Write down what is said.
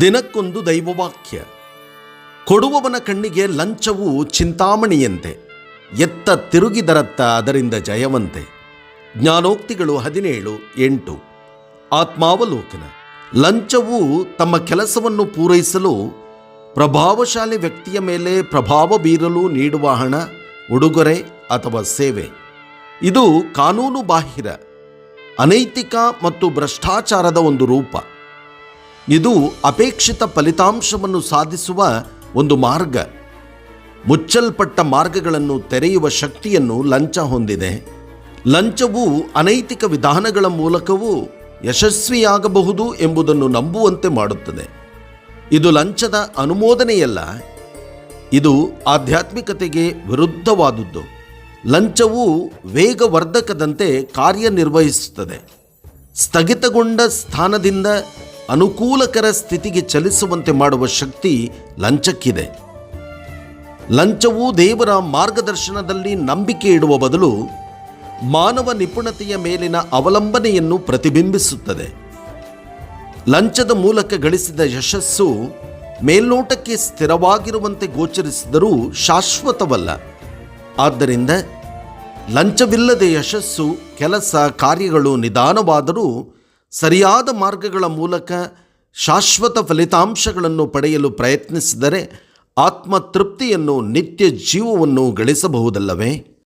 ದಿನಕ್ಕೊಂದು ದೈವವಾಕ್ಯ. ಕೊಡುವವನ ಕಣ್ಣಿಗೆ ಲಂಚವು ಚಿಂತಾಮಣಿಯಂತೆ. ಎತ್ತ ತಿರುಗಿದರತ್ತ ಅದರಿಂದ ಜಯವಂತೆ. ಜ್ಞಾನೋಕ್ತಿಗಳು ಹದಿನೇಳು, ಎಂಟು. ಆತ್ಮಾವಲೋಕನ. ಲಂಚವು ತಮ್ಮ ಕೆಲಸವನ್ನು ಪೂರೈಸಲು, ಪ್ರಭಾವಶಾಲಿ ವ್ಯಕ್ತಿಯ ಮೇಲೆ ಪ್ರಭಾವ ಬೀರಲು ನೀಡುವ ಹಣ, ಉಡುಗೊರೆ ಅಥವಾ ಸೇವೆ. ಇದು ಕಾನೂನು ಬಾಹಿರ ಅನೈತಿಕ ಮತ್ತು ಭ್ರಷ್ಟಾಚಾರದ ಒಂದು ರೂಪ. ಇದು ಅಪೇಕ್ಷಿತ ಫಲಿತಾಂಶವನ್ನು ಸಾಧಿಸುವ ಒಂದು ಮಾರ್ಗ. ಮುಚ್ಚಲ್ಪಟ್ಟ ಮಾರ್ಗಗಳನ್ನು ತೆರೆಯುವ ಶಕ್ತಿಯನ್ನು ಲಂಚ ಹೊಂದಿದೆ. ಲಂಚವು ಅನೈತಿಕ ವಿಧಾನಗಳ ಮೂಲಕವೂ ಯಶಸ್ವಿಯಾಗಬಹುದು ಎಂಬುದನ್ನು ನಂಬುವಂತೆ ಮಾಡುತ್ತದೆ. ಇದು ಲಂಚದ ಅನುಮೋದನೆಯಲ್ಲ, ಇದು ಆಧ್ಯಾತ್ಮಿಕತೆಗೆ ವಿರುದ್ಧವಾದುದು ಲಂಚವು ವೇಗವರ್ಧಕದಂತೆ ಕಾರ್ಯನಿರ್ವಹಿಸುತ್ತದೆ. ಸ್ಥಗಿತಗೊಂಡ ಸ್ಥಾನದಿಂದ ಅನುಕೂಲಕರ ಸ್ಥಿತಿಗೆ ಚಲಿಸುವಂತೆ ಮಾಡುವ ಶಕ್ತಿ ಲಂಚಕ್ಕಿದೆ. ಲಂಚವು ದೇವರ ಮಾರ್ಗದರ್ಶನದಲ್ಲಿ ನಂಬಿಕೆ ಇಡುವ ಬದಲು ಮಾನವ ನಿಪುಣತೆಯ ಮೇಲಿನ ಅವಲಂಬನೆಯನ್ನು ಪ್ರತಿಬಿಂಬಿಸುತ್ತದೆ. ಲಂಚದ ಮೂಲಕ ಗಳಿಸಿದ ಯಶಸ್ಸು ಮೇಲ್ನೋಟಕ್ಕೆ ಸ್ಥಿರವಾಗಿರುವಂತೆ ಗೋಚರಿಸಿದರೂ ಶಾಶ್ವತವಲ್ಲ. ಆದ್ದರಿಂದ ಲಂಚವಿಲ್ಲದೆ ಯಶಸ್ಸು, ಕೆಲಸ, ಕಾರ್ಯಗಳು ನಿಧಾನವಾದರೂ ಸರಿಯಾದ ಮಾರ್ಗಗಳ ಮೂಲಕ ಶಾಶ್ವತ ಫಲಿತಾಂಶಗಳನ್ನು ಪಡೆಯಲು ಪ್ರಯತ್ನಿಸಿದರೆ ಆತ್ಮತೃಪ್ತಿಯನ್ನು ನಿತ್ಯ ಜೀವವನ್ನು ಗಳಿಸಬಹುದಲ್ಲವೇ?